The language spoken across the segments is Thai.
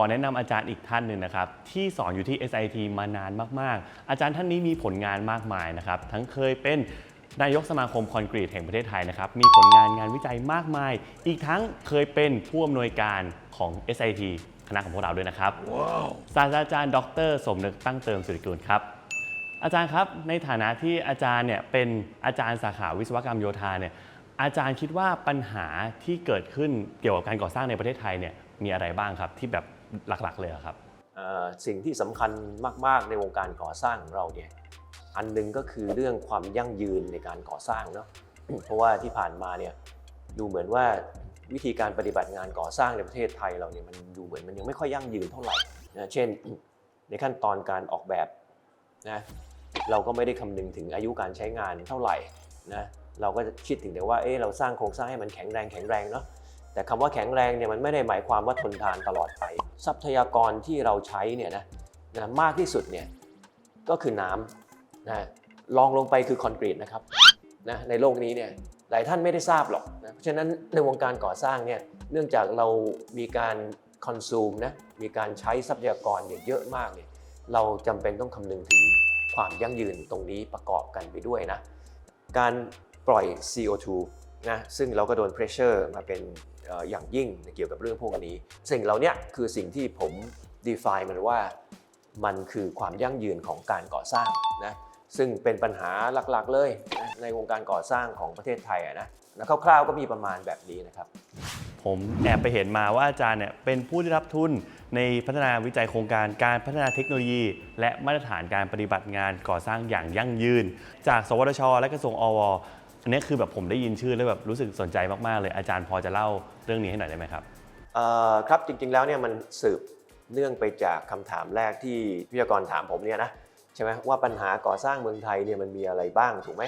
อแนะนำอาจารย์อีกท่านหนึ่งนะครับ ที่สอนอยู่ที่ SIT มานานมากๆ อาจารย์ท่านนี้มีผลงานมากมายนะครับ ทั้งเคยเป็นนายกสมาคมคอนกรีตแห่งประเทศไทยนะครับ มีผลงานงานวิจัยมากมาย อีกทั้งเคยเป็นผู้อำนวยการของ SIT คณะของพวกเราด้วยนะครับศาสตราจารย์ ดร สมนึกตั้งเติมสุริกุลครับ อาจารย์ครับ ในฐานะที่อาจารย์เนี่ยเป็นอาจารย์สาขาวิศวกรรมโยธาเนี่ย อาจารย์คิดว่าปัญหาที่เกิดขึ้นเกี่ยวกับการก่อสร้างในประเทศไทยเนี่ยมีอะไรบ้างครับที่แบบ หลักๆเลยครับสิ่งที่สำคัญมากๆในวงการก่อสร้างของเราเนี่ยอันหนึงก็คือเรื่องความยั่งยืนในการก่อสร้างเนาะเพราะว่าที่ผ่านมาเนี่ยดูเหมือนว่าวิธีการปฏิบัติงานก่อสร้างในประเทศไทยเราเนี่ยมันดูเหมือนมันยังไม่ค่อยยั่งยืนเท่าไหร่นะเช่น ในขั้นตอนการออกแบบนะเราก็ไม่ได้คำนึงถึงอายุการใช้งานเท่าไหร่นะเราก็คิดถึงแต่ว่าเอ๊ะเราสร้างโครงสร้างให้มันแข็งแรงแข็งแรงเนาะ แต่คำว่าแข็งแรงเนี่ยมันไม่ได้หมายความว่าทนทานตลอดไป ทรัพยากรที่เราใช้เนี่ยนะนะมากที่สุดเนี่ยก็คือน้ำนะลองลงไปคือคอนกรีตนะครับนะในโลกนี้เนี่ยหลายท่านไม่ได้ทราบหรอกนะเพราะฉะนั้นในวงการก่อสร้างเนี่ยเนื่องจากเรามีการคอนซูมนะมีการใช้ทรัพยากรเนี่ยเยอะมากเนี่ยเราจำเป็นต้องคำนึงถึงความยั่งยืนตรงนี้ประกอบกันไปด้วยนะการปล่อย CO2 นะซึ่งเราก็โดน pressure มาเป็น อย่างยิ่งเกี่ยวกับเรื่องพวกนี้ สิ่งเหล่านี้คือสิ่งที่ผม define มันว่ามันคือความยั่งยืนของการก่อสร้างนะซึ่งเป็นปัญหาหลักๆเลยนะในวงการก่อสร้างของประเทศไทยอะนะแล้วคร่าวๆก็มีประมาณแบบนี้นะครับ ผมแอบไปเห็นมาว่าอาจารย์เนี่ยเป็นผู้ได้รับทุนในพัฒนาวิจัยโครงการการพัฒนาเทคโนโลยี และมาตรฐานการปฏิบัติงานก่อสร้างอย่างยั่งยืน จาก สวทช และกระทรวงอว อันนี้คือแบบผมได้ยินชื่อแล้วแบบรู้สึกสนใจมากๆเลยอาจารย์พอจะเล่าเรื่องนี้ให้หน่อยได้ไหมครับเอ่อครับจริงๆแล้วเนี่ยมันสืบเนื่องไปจากคำถามแรกที่วิทยากรถามผมเนี่ยนะใช่ไหมว่าปัญหาก่อสร้างเมืองไทยเนี่ยมันมีอะไรบ้างถูกไหม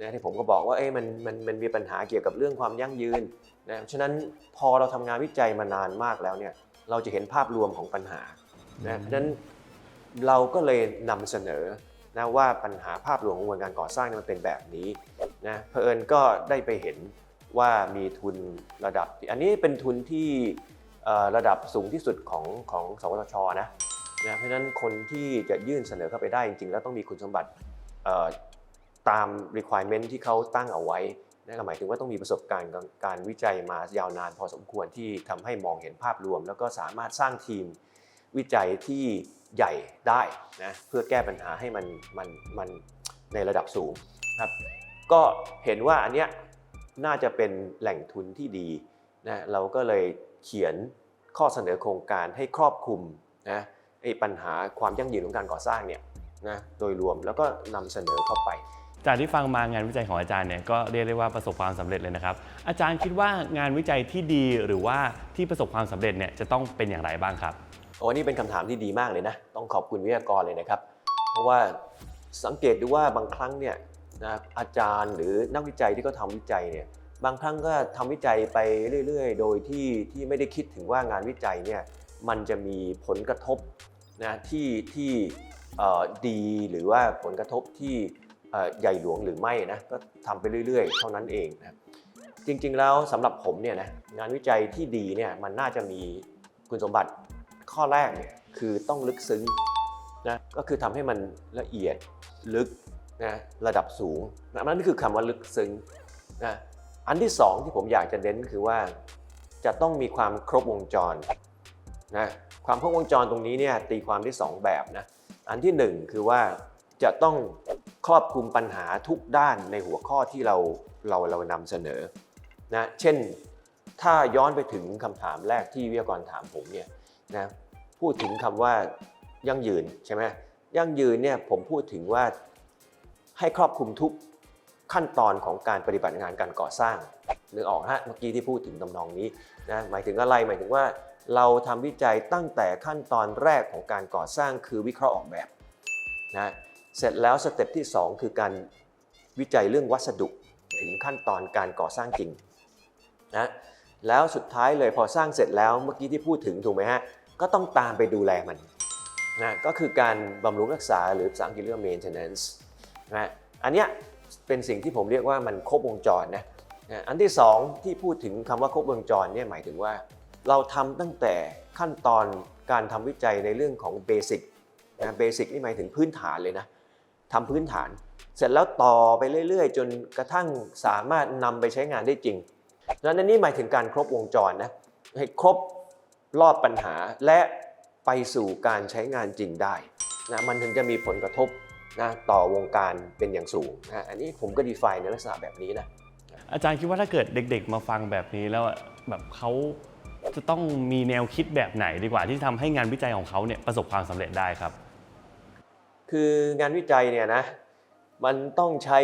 นะที่ผมก็บอกว่าเอ้ยมันมันมันมีปัญหาเกี่ยวกับเรื่องความยั่งยืนนะฉะนั้นพอเราทำงานวิจัยมานานมากแล้วเนี่ยเราจะเห็นภาพรวมของปัญหานะฉะนั้นเราก็เลยนำเสนอนะว่าปัญหาภาพรวมของวงการก่อสร้างเนี่ยมันเป็นแบบนี้ นะเพอเอิญก็ได้ไปเห็นว่ามีทุนระดับ อันนี้เป็นทุนที่ระดับสูงที่สุดของของสวทชนะนะเพราะฉะนั้นคนที่จะยื่นเสนอเข้าไปได้จริงๆ แล้วต้องมีคุณสมบัติตาม requirement ที่เขาตั้งเอาไว้นั่นก็หมายถึงว่าต้องมีประสบการณ์การวิจัยมายาวนานพอสมควรที่ทำให้มองเห็นภาพรวม แล้วก็สามารถสร้างทีมวิจัยที่ใหญ่ได้นะเพื่อแก้ปัญหาให้มันมันมันในระดับสูงครับ ก็เห็นว่าอันเนี้ยน่าจะเป็นแหล่งทุนที่ดีนะเราก็เลยเขียนข้อเสนอโครงการให้ครอบคลุมนะไอ้ปัญหาความยั่งยืนของการก่อสร้างเนี่ยนะโดยรวมแล้วก็นำเสนอเข้าไป จากที่ฟังมางานวิจัยของอาจารย์เนี่ยก็เรียกได้ว่าประสบความสำเร็จเลยนะครับ อาจารย์คิดว่างานวิจัยที่ดีหรือว่าที่ประสบความสำเร็จเนี่ยจะต้องเป็นอย่างไรบ้างครับโอ้นี่เป็นคำถามที่ดีมากเลยนะ ต้องขอบคุณวิทยากรเลยนะครับ เพราะว่าสังเกตดูว่าบางครั้งเนี่ย นะอาจารย์หรือนักวิจัยที่เขาทำวิจัยเนี่ยบางครั้งก็ทำวิจัยไปเรื่อย ๆ โดยที่ที่ไม่ได้คิดถึงว่างานวิจัยเนี่ยมันจะมีผลกระทบนะที่ที่ดีหรือว่าผลกระทบที่ใหญ่หลวงหรือไม่นะก็ทำไปเรื่อย ๆ เท่านั้นเองนะจริง ๆ แล้วสำหรับผมเนี่ยนะงานวิจัยที่ดีเนี่ยมันน่าจะมีคุณสมบัติข้อแรกเนี่ยคือต้องลึกซึ้งนะก็คือทำให้มันละเอียดลึก นะระดับสูงนะนั่นคือคำว่าลึกซึ้งนะอันที่สองที่ผมอยากจะเน้นคือว่า จะต้องมีความครบวงจรนะความครบวงจรตรงนี้เนี่ยตีความได้สองแบบนะอันที่หนึ่งคือว่าจะต้องครอบคลุมปัญหาทุกด้านในหัวข้อที่เราเราเรานำเสนอนะเช่นถ้าย้อนไปถึงคำถามแรกที่วิทยากรถามผมเนี่ยนะพูดถึงคำว่ายั่งยืนใช่ไหมยั่งยืนเนี่ยผมพูดถึงว่า ให้ครอบคลุมทุกขั้นตอนของการปฏิบัติงานการก่อสร้างนึกออกฮะเมื่อกี้ที่พูดถึงตำนองนี้นะหมายถึงอะไรหมายถึงว่า เราทำวิจัยตั้งแต่ขั้นตอนแรกของการก่อสร้างคือวิเคราะห์ออกแบบนะเสร็จแล้วสเต็ปที่ 2 คือการวิจัยเรื่องวัสดุถึงขั้นตอนการก่อสร้างจริงนะแล้วสุดท้ายเลยพอสร้างเสร็จแล้วเมื่อกี้ที่พูดถึงถูกไหมฮะก็ต้องตามไปดูแลมันนะก็คือการบำรุงรักษาหรือภาษาอังกฤษเรียกว่า maintenance นะอันเนี้ยเป็นสิ่งที่ผมเรียกว่ามันครบวงจรนะอันที่สองที่พูดถึงคำว่าครบวงจรเนี่ยหมายถึงว่า เราทำตั้งแต่ขั้นตอนการทำวิจัยในเรื่องของเบสิกนะเบสิกนี่หมายถึงพื้นฐานเลยนะทำพื้นฐาน เสร็จแล้วต่อไปเรื่อย ๆ จนกระทั่งสามารถนำไปใช้งานได้จริงดังนั้นนี่หมายถึงการครบวงจรนะให้ครบรอบปัญหาและไปสู่การใช้งานจริงได้นะมันถึงจะมีผลกระทบ นะต่อวงการเป็นอย่างสูงนะอันนี้ผมก็ define ในลักษณะแบบนี้นะอาจารย์คิดว่าถ้าเกิดเด็ก ๆ มาฟังแบบนี้แล้วอะแบบเขาจะต้องมีแนวคิดแบบไหนดีกว่าที่ทำให้งานวิจัยของเขาเนี่ยประสบความสำเร็จได้ครับ คืองานวิจัยเนี่ยนะมันต้องใช้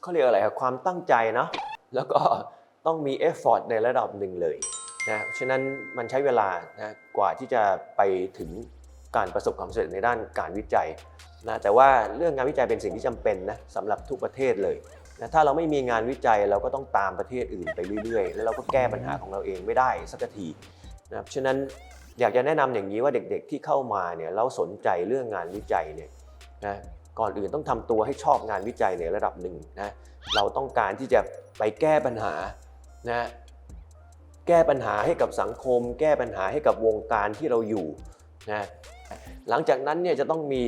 เขาเรียกอะไรครับความตั้งใจเนาะแล้วก็ต้องมีเอฟฟอร์ตในระดับหนึ่งเลยนะฉะนั้นมันใช้เวลานะกว่าที่จะไปถึงการประสบความสำเร็จในด้านการวิจัย นะแต่ว่าเรื่องงานวิจัยเป็นสิ่งที่จำเป็นนะสำหรับทุกประเทศเลยนะถ้าเราไม่มีงานวิจัยเราก็ต้องตามประเทศอื่นไปเรื่อยๆ แล้วเราก็แก้ปัญหาของเราเองไม่ได้สักทีนะครับฉะนั้นอยากจะแนะนำอย่างนี้ว่าเด็กๆที่เข้ามาเนี่ยเราสนใจเรื่องงานวิจัยเนี่ยนะก่อนอื่นต้องทำตัวให้ชอบงานวิจัยในระดับหนึ่งนะเราต้องการที่จะไปแก้ปัญหานะแก้ปัญหาให้กับสังคม แก้ปัญหาให้กับวงการที่เราอยู่นะหลังจากนั้นเนี่ยจะต้องมี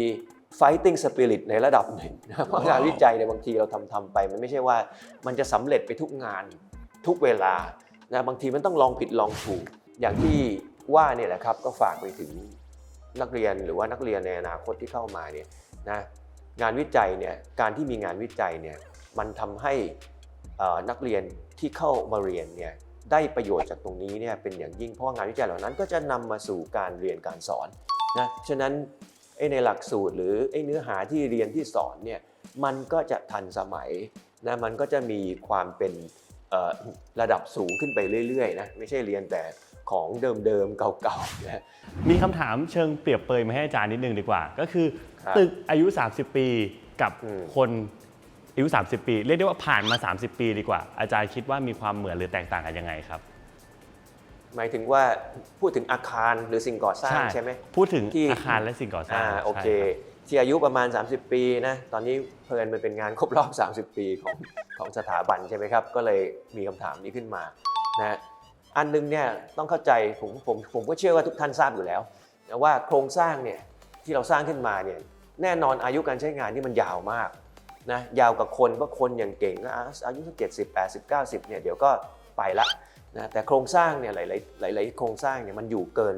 fighting spirit ในระดับหนึ่งนะเพราะงานวิจัยเนี่ยบางทีเราทำทำไป มันไม่ใช่ว่ามันจะสำเร็จไปทุกงานทุกเวลานะบางทีมันต้องลองผิดลองถูก อย่างที่ว่าเนี่ยแหละครับก็ฝากไปถึงนักเรียนหรือว่านักเรียนในอนาคตที่เข้ามาเนี่ยนะงานวิจัยเนี่ยการที่มีงานวิจัยเนี่ยมันทำให้เอ่อนักเรียนที่เข้ามาเรียนเนี่ยได้ประโยชน์จากตรงนี้เนี่ยเป็นอย่างยิ่งเพราะว่างานวิจัยเหล่านั้นก็จะนำมาสู่การเรียนการสอนนะฉะนั้นไอ้ ในหลักสูตรหรือไอ้เนื้อหาที่เรียนที่สอนเนี่ยมันก็จะทันสมัยนะมันก็จะมีความเป็นเอ่อระดับสูงขึ้นไปเรื่อยๆนะไม่ใช่เรียนแต่ของเดิมๆเก่าๆนะมีคำถามเชิงเปรียบเปรยมาให้อาจารย์นิดนึงดีกว่า ก็คือครับตึกอายุ 30 ปีกับอืมคนอายุ 30 ปี เรียกได้ว่าผ่านมา 30 ปีดีกว่า อาจารย์คิดว่ามีความเหมือนหรือแตกต่างกันยังไงครับ หมายถึงว่าพูดถึงอาคารหรือสิ่งก่อสร้างใช่ไหมพูดถึงที่อาคารและสิ่งก่อสร้างอ่าโอเคใช่รับที่อายุประมาณ 30 ปีนะตอนนี้เพลินมันเป็นงานครบรอบ 30 ปีของของสถาบันใช่ไหมครับ ก็เลยมีคำถามนี้ขึ้นมานะอันหนึงเนี่ยต้องเข้าใจผมผมผมก็เชื่อว่าทุกท่านทราบอยู่แล้วนะว่าโครงสร้างเนี่ยที่เราสร้างขึ้นมาเนี่ยแน่นอนอายุการใช้งานที่มันยาวมากนะยาวกับคนเพราะคนอย่างเก่งก็อายุสักเจ็ดสิบแปดสิบเก้าสิบเนี่ยเดี๋ยวก็ ไปละนะแต่โครงสร้างเนี่ยหลายๆหลายๆโครงสร้างเนี่ยมันอยู่เกิน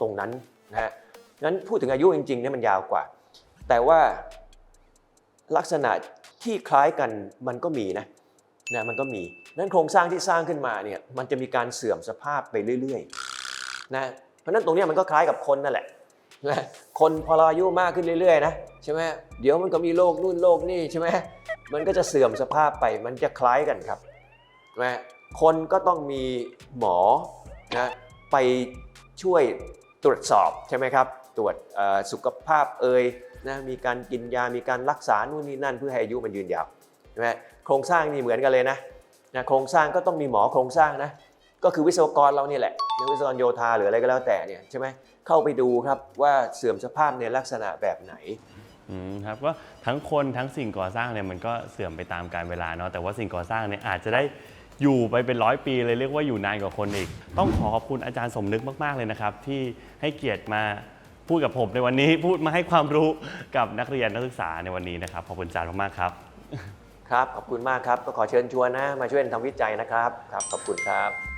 ตรงนั้นนะฮะงั้นพูดถึงอายุจริงๆเนี่ยมันยาวกว่า แต่ว่าลักษณะที่คล้ายกันมันก็มีนะนะมันก็มีนั้นโครงสร้างที่สร้างขึ้นมาเนี่ยมันจะมีการเสื่อมสภาพไปเรื่อยๆนะเพราะนั้นตรงนี้มันก็คล้ายกับคนนั่นแหละนะคนพอเราอายุมากขึ้นเรื่อยๆนะใช่ไหมเดี๋ยวมันก็มีโรคนู่นโรคนี่ใช่ไหมมันก็จะเสื่อมสภาพไปมันจะคล้ายกันครับนะ คนก็ต้องมีหมอนะไปช่วยตรวจสอบใช่ไหมครับ ตรวจสุขภาพเอ่ยนะมีการกินยา มีการรักษา นู่นนี่นั่นเพื่อให้อายุมันยืนยาวใช่ไหมโครงสร้างนี่เหมือนกันเลยนะนะ โครงสร้างก็ต้องมีหมอโครงสร้างนะ ก็คือวิศวกรเรานี่แหละนะวิศวกรโยธาหรืออะไรก็แล้วแต่เนี่ยใช่ไหมเข้าไปดูครับว่าเสื่อมสภาพในลักษณะแบบไหนอืมครับก็ทั้งคนทั้งสิ่งก่อสร้างเนี่ยมันก็เสื่อมไปตามกาลเวลาเนาะแต่ว่าสิ่งก่อสร้างเนี่ยอาจจะได้ อยู่ไปเป็นร้อยปีเลยเรียกว่าอยู่นานกว่าคนอีก ต้องขอขอบคุณอาจารย์สมนึกมาก ๆ เลยนะครับ ที่ให้เกียรติมาพูดกับผมในวันนี้พูดมาให้ความรู้กับนักเรียนนักศึกษาในวันนี้นะครับขอบคุณอาจารย์มากๆครับ ครับ ขอบคุณมากครับ ก็ขอเชิญชวนนะ มาช่วยทำวิจัยนะครับ ครับ ขอบคุณครับ